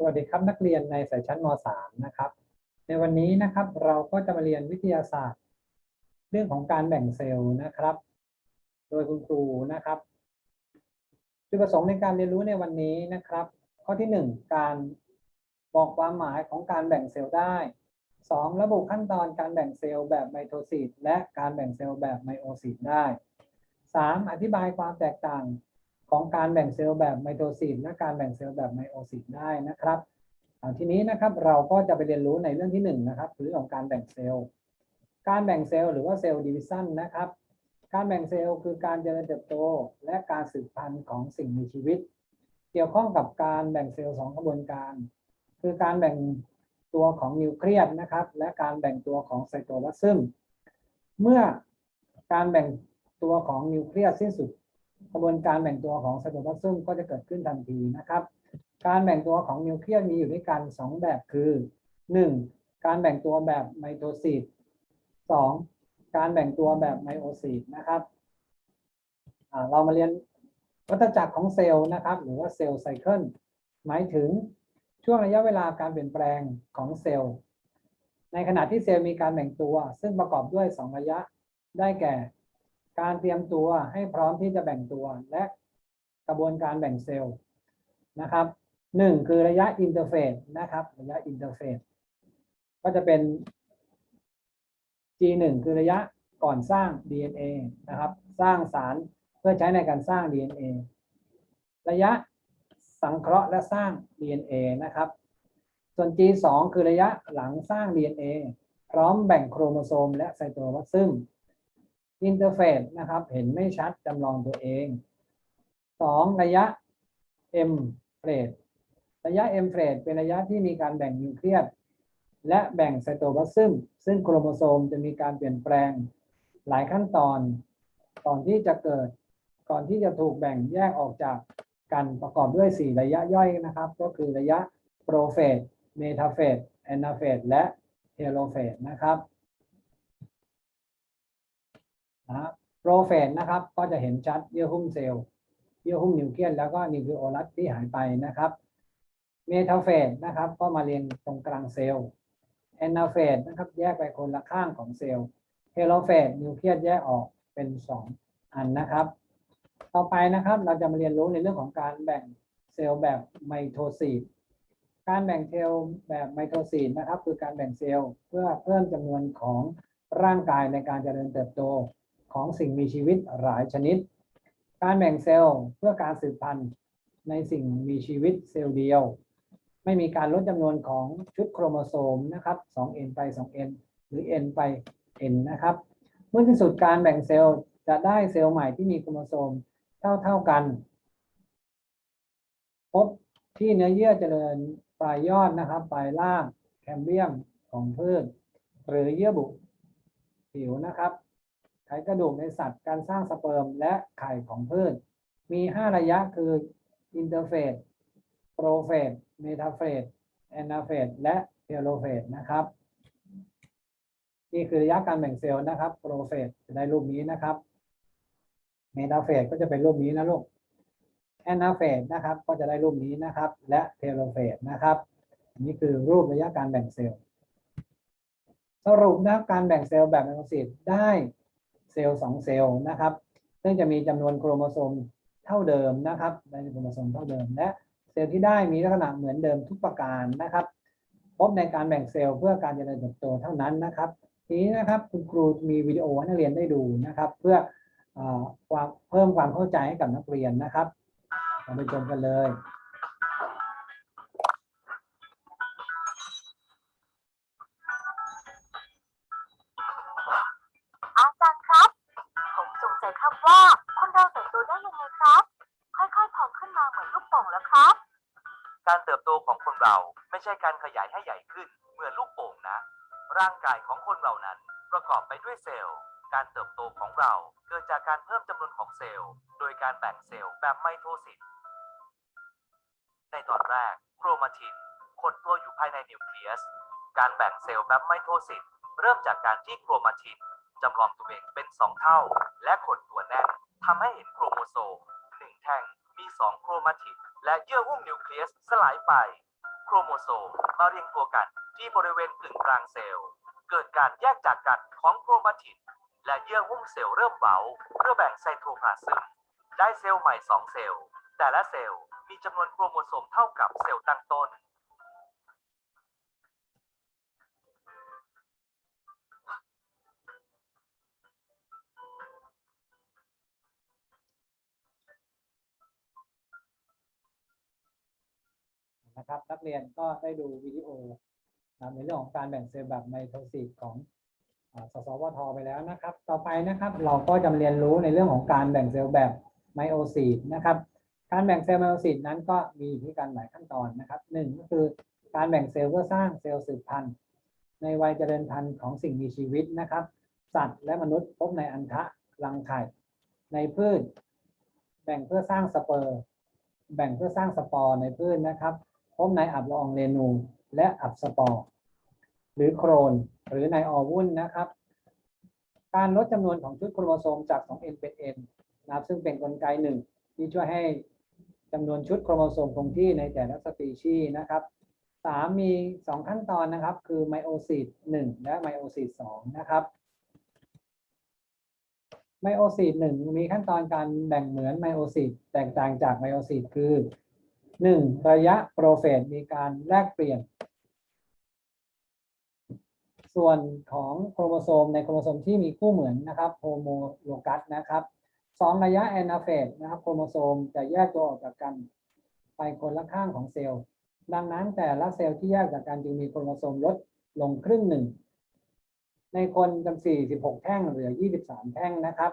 สวัสดีครับนักเรียนในสายชั้นม .3 นะครับ ในวันนี้นะครับเราก็จะมาเรียนวิทยาศาสตร์ เรื่องของการแบ่งเซลล์นะครับ โดยคุณครูนะครับจุดประสงค์ในการเรียนรู้ในวันนี้นะครับ ข้อที่หนึ่งการบอกความหมายของการแบ่งเซลล์ได้สองระบุขั้นตอนการแบ่งเซลล์แบบไมโทซิสและการแบ่งเซลล์แบบไมโอซิสได้สามอธิบายความแตกต่าง ของการแบ่งเซลล์แบบไมโทซิสและการแบ่งเซลล์แบบไมโอซิสได้นะครับทีนี้นะครับเราก็จะไปเรียนรู้ในเรื่องที่หนึ่งนะครับคือเรื่องของการแบ่งเซลล์การแบ่งเซลล์หรือว่าเซลล์ดิวิชันนะครับ การแบ่งเซลล์คือการเจริญเติบโต และการสืบพันธุ์ของสิ่งมีชีวิต เกี่ยวข้องกับการแบ่งเซลล์สองกระบวนการ คือการแบ่งตัวของนิวเคลียสนะครับ และการแบ่งตัวของไซโตพลาซึมเมื่อการแบ่งตัวของนิวเคลียสสิ้นสุด กระบวนการแบ่งตัวของไซโตพลาซึมก็จะเกิดขึ้นทันทีนะครับ การแบ่งตัวของนิวเคลียสมีอยู่ด้วยกันสองแบบคือ 1. การแบ่งตัวแบบไมโทซิส 2. การแบ่งตัวแบบไมโอซิสนะครับอ่าเรามาเรียนวัฏจักรของเซลล์นะครับ หรือว่าเซลล์ไซเคิลหมายถึงช่วงระยะเวลาการเปลี่ยนแปลงของเซลล์ ในขณะที่เซลล์มีการแบ่งตัว ซึ่งประกอบด้วย 2 ระยะได้แก่ การเตรียมตัวให้พร้อมที่จะแบ่งตัวและกระบวนการแบ่งเซลล์นะครับหนึ่งคือระยะอินเทอร์เฟสนะครับ ระยะอินเทอร์เฟสก็จะเป็น G1 คือระยะก่อนสร้าง DNA นะครับ สร้างสารเพื่อใช้ในการสร้าง DNA ระยะสังเคราะห์และสร้าง DNA นะครับ ส่วน G2 คือระยะหลังสร้าง DNA พร้อมแบ่งโครโมโซมและไซโตพลาซึม อินเทอร์เฟสนะครับ เห็นไม่ชัดจำลองตัวเอง 2. ระยะ M เฟสระยะ M เฟสเป็นระยะที่มีการแบ่งนิวเคลียสและแบ่งไซโตพลาซึมซึ่งโครโมโซมจะมีการเปลี่ยนแปลงหลายขั้นตอนก่อนที่จะเกิด ก่อนที่จะถูกแบ่งแยกออกจากกันประกอบด้วย 4 ระยะย่อยนะครับ ก็คือระยะโปรเฟสเมทาเฟสแอนนาเฟสและเทโลเฟสนะครับ นะโปรเฟสนะครับก็จะเห็นชัดเยื่อหุ้มเซลล์เยื่อหุ้มนิวเคลียสแล้วก็นิวคลีโอลัสที่หายไปนะครับเมทาเฟสนะครับก็มาเรียงตรงกลางเซลล์แอนนาเฟสนะครับแยกไปคนละข้างของเซลล์เทโลเฟสนิวเคลียสแยกออกเป็น 2 อันนะครับ ต่อไปนะครับเราจะมาเรียนรู้ในเรื่องของการแบ่งเซลล์แบบไมโทซิสการแบ่งเซลล์แบบไมโทซิสนะครับ คือการแบ่งเซลล์เพื่อเพิ่มจำนวนของร่างกายในการเจริญเติบโต ของสิ่งมีชีวิตหลายชนิด การแบ่งเซลล์เพื่อการสืบพันธุ์ในสิ่งมีชีวิตเซลล์เดียว ไม่มีการลดจำนวนของชุดโครโมโซมนะครับ 2n ไป 2n หรือ n ไป n นะครับ เมื่อที่สุดการแบ่งเซลล์จะได้เซลล์ใหม่ที่มีโครโมโซมเท่าเท่ากัน พบที่เนื้อเยื่อเจริญปลายยอดนะครับ ปลายล่างแคมเบียมของพืชหรือเยื่อบุผิวนะครับ ไขกระดูกในสัตว์การสร้างสเปิร์มและไข่ของพืช มี 5 ระยะคืออินเตอร์เฟสโปรเฟสเมทาเฟสแอนนาเฟสและเทโลเฟสนะครับ นี่คือระยะการแบ่งเซลล์นะครับโปรเฟสจะได้รูปนี้นะครับเมทาเฟสก็จะเป็นรูปนี้นะลูกแอนนาเฟสนะครับ ก็จะได้รูปนี้นะครับ และเทโลเฟสนะครับ นี่คือรูประยะการแบ่งเซลล์ สรุปนะครับการแบ่งเซลล์แบบไมโทซิสได้ เซลล์สองเซลล์นะครับ ซึ่งจะมีจำนวนโครโมโซมเท่าเดิมนะครับได้โครโมโซมเท่าเดิม และเซลล์ที่ได้มีลักษณะเหมือนเดิมทุกประการนะครับ พบในการแบ่งเซลล์เพื่อการเจริญเติบโตเท่านั้นนะครับทีนี้นะครับคุณครูมีวิดีโอให้นักเรียนได้ดูนะครับ เพื่อเอ่อความเพิ่มความเข้าใจให้กับนักเรียนนะครับเราไปชมกันเลย ผมสงสัยครับว่าคนเราเติบโตได้ยังไงครับ ค่อยๆพองขึ้นมาเหมือนลูกโป่งแล้วครับ การเติบโตของคนเราไม่ใช่การขยายให้ใหญ่ขึ้นเหมือนลูกโป่งนะ ร่างกายของคนเรานั้นประกอบไปด้วยเซลล์ การเติบโตของเราเกิดจากการเพิ่มจำนวนของเซลล์ โดยการแบ่งเซลล์แบบไมโทซิส ในตอนแรกโครมาทินขดตัวอยู่ภายในนิวเคลียส การแบ่งเซลล์แบบไมโทซิสเริ่มจากการที่โครมาทิน จำลองตัวเองเป็นสองเท่า และขดตัวแน่นทำให้เห็นโครโมโซมหนึ่งแท่งมีสองโครมาทินและเยื่อหุ้มนิวเคลียสสลายไป โครโมโซมมาเรียงตัวกันที่บริเวณกึ่งกลางเซลล์ เกิดการแยกจากกันของโครมาตินและเยื่อหุ้มเซลล์เริ่มเบาเพื่อแบ่งไซโทพลาซึมได้เซลล์ใหม่ 2 เซลล์ แต่ละเซลล์มีจำนวนโครโมโซมเท่ากับเซลล์ตั้งต้น นะครับ นักเรียนก็ได้ดูวิดีโอนะในเรื่องของการแบ่งเซลล์แบบไมโทซิสของอสสวทไปแล้วนะครับ ต่อไปนะครับเราก็จะมาเรียนรู้ในเรื่องของการแบ่งเซลล์แบบไมโอซิสนะครับ การแบ่งเซลล์ไมโอซิสนั้นก็มีวิธีการหลายขั้นตอนนะครับหนึ่งก็คือการแบ่งเซลล์เพื่อสร้างเซลล์สืบพันธุ์ ในวัยเจริญพันธุ์ของสิ่งมีชีวิตนะครับ สัตว์และมนุษย์พบในอันทะรังไข่ในพืช แบ่งเพื่อสร้างสเปอร์ แบ่งเพื่อสร้างสปอร์ในพืชนะครับ พบในอับละอองเรนูและอับสปอร์หรือโครน หรือในออวุ้นนะครับ การลดจำนวนของชุดโครโมโซมจาก 2n เป็น n นะครับ ซึ่งเป็นกลไกหนึ่งที่ช่วยให้จำนวนชุดโครโมโซมคงที่ในแต่ละสปีชีส์นะครับสามมี 2 ขั้นตอนนะครับ คือไมโอซิส1และไมโอซิส2นะครับไมโอซิสหนึ่งมีขั้นตอนการแบ่งเหมือนไมโอซิสแตกต่างจากไมโอซิสคือ หนึ่งระยะโปรเฟสมีการแลกเปลี่ยน ส่วนของโครโมโซมในโครโมโซมที่มีคู่เหมือนนะครับโฮโมโลกัสนะครับสองระยะแอนาเฟสนะครับโครโมโซมจะแยกตัวออกจากกัน ไปคนละข้างของเซลล์ ดังนั้นแต่ละเซลล์ที่แยกจากกันจึงมีโครโมโซมลดลงครึ่งหนึ่ง ในคนจำ46แท่งเหลือ23แท่งนะครับ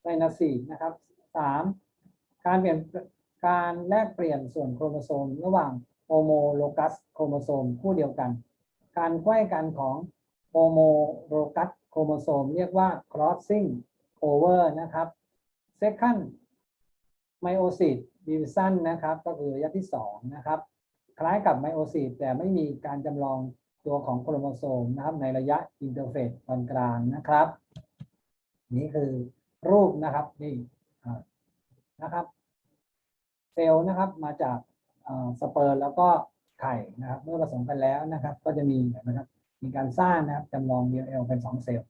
ไซนัสสี่นะครับสามการเปลี่ยน การแลกเปลี่ยนส่วนโครโมโซม ระหว่างโฮโมโลกัสโครโมโซมคู่เดียวกัน การไขว้กันของโฮโมโลกัสโครโมโซม เรียกว่า crossing over นะครับ second meiosis division นะครับ ก็คือระยะที่สองนะครับ คล้ายกับไมโอซิสแต่ไม่มีการจำลองตัวของโครโมโซมนะครับ ในระยะอินเทอร์เฟสตอนกลางนะครับ นี่คือรูปนะครับนี่นะครับ ซลล์นะครับ มาจากสเปิร์มแล้วก็ไข่นะครับ เมื่อผสมกันแล้วนะครับ ก็จะมีนะครับมีการสร้างนะครับจำลอง DL เป็น 2 เซลล์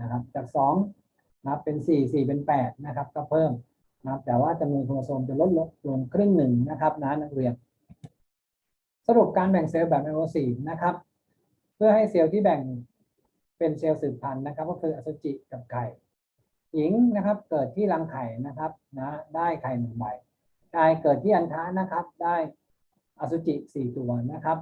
นะครับ จาก2นะครับเป็น 4 4 เป็น 8 นะครับ ก็เพิ่มนะครับแต่ว่าจำนวนโครโมโซมจะลดลงลงครึ่งหนึ่งนะครับนะนักเรียน สรุปการแบ่งเซลล์แบบไมโอซีนะครับ เพื่อให้เซลล์ที่แบ่งเป็นเซลล์สืบพันธุ์นะครับ ก็คืออสุจิกับไข่ หญิงนะครับ เกิดที่รังไข่นะครับนะได้ไข่หนึ่งใบ กายเกิดที่อันทะนะครับ ได้อสุจิสี่ตัวนะครับ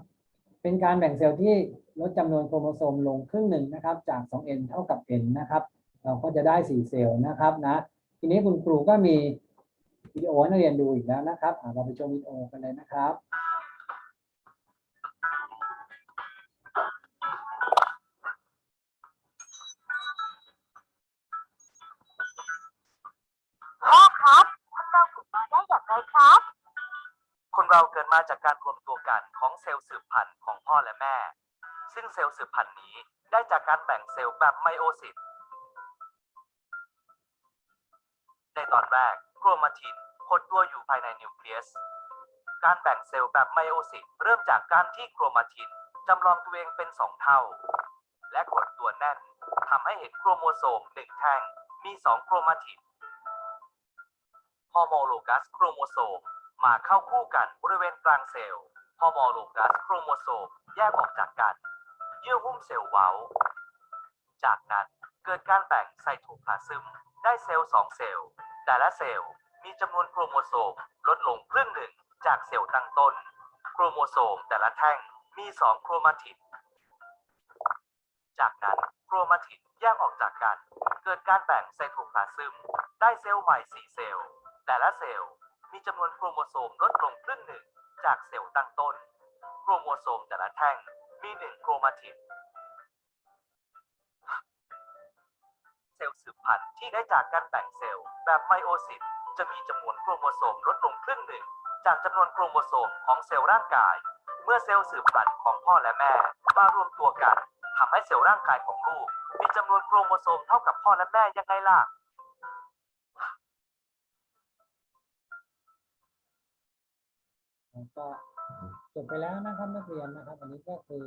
เป็นการแบ่งเซลล์ที่ลดจำนวนโครโมโซมลงครึ่งหนึ่งนะครับ จาก 2n เท่ากับ n นะครับ เราก็จะได้ 4 เซลล์นะครับนะทีนี้คุณครูก็มีวิดีโอให้นักเรียนดูอีกแล้วนะครับเราไปชมวิดีโอกันเลยนะครับ คนเราเกิดมาจากการรวมตัวกันของเซลล์สืบพันธุ์ของพ่อและแม่ ซึ่งเซลล์สืบพันธุ์นี้ได้จากการแบ่งเซลล์แบบไมโอซิสในตอนแรกโครมาตินหดตัวอยู่ภายในนิวเคลียส การแบ่งเซลล์แบบไมโอซิสเริ่มจากการที่โครมาตินจำลองตัวเองเป็นสองเท่า และกดตัวแน่นทำให้เห็นโครโมโซมหนึ่งแท่งมีสองโครมาตินฮอร์โมโลกัสโครโมโซม มาเข้าคู่กันบริเวณกลางเซลล์ฮอร์โมโลกัสโครโมโซมแยกออกจากกัน เยื่อหุ้มเซลล์เว้า จากนั้นเกิดการแบ่งไซโทพลาซึมได้เซลล์สองเซลล์ แต่ละเซลล์มีจำนวนโครโมโซมลดลงครึ่งหนึ่งจากเซลล์ตั้งต้น โครโมโซมแต่ละแท่งมีสองโครมาติด จากนั้นโครมาติดแยกออกจากกัน เกิดการแบ่งไซโทพลาซึมได้เซลล์ใหม่4เซลล์ แต่ละเซลล์ มีจำนวนโครโมโซมลดลงครึ่งหนึ่งจากเซลล์ตั้งต้น โครโมโซมแต่ละแท่งมีหนึ่งโครมาติดเซลล์สืบพันธุ์ที่ได้จากการแบ่งเซลล์แบบไมโอซิสจะมีจำนวนโครโมโซมลดลงครึ่งหนึ่งจากจำนวนโครโมโซมของเซลล์ร่างกาย เมื่อเซลล์สืบพันธุ์ของพ่อและแม่มารวมตัวกันทำให้เซลล์ร่างกายของลูกมีจำนวนโครโมโซมเท่ากับพ่อและแม่ยังไงล่ะ ก็จบไปแล้วนะครับนักเรียนนะครับ อันนี้ก็คือ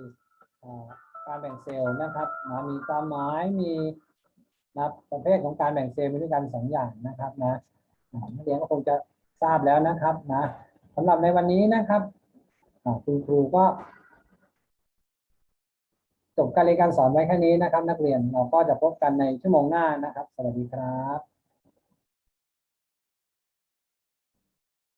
การแบ่งเซลล์นะครับนะมีความหมายมีนะประเภทของการแบ่งเซลล์มีด้วยกันสองอย่างนะครับนะนักเรียนก็คงจะทราบแล้วนะครับนะสำหรับในวันนี้นะครับคุณครูก็จบการเรียนการสอนไว้แค่นี้นะครับ นักเรียนเราก็จะพบกันในชั่วโมงหน้านะครับ สวัสดีครับ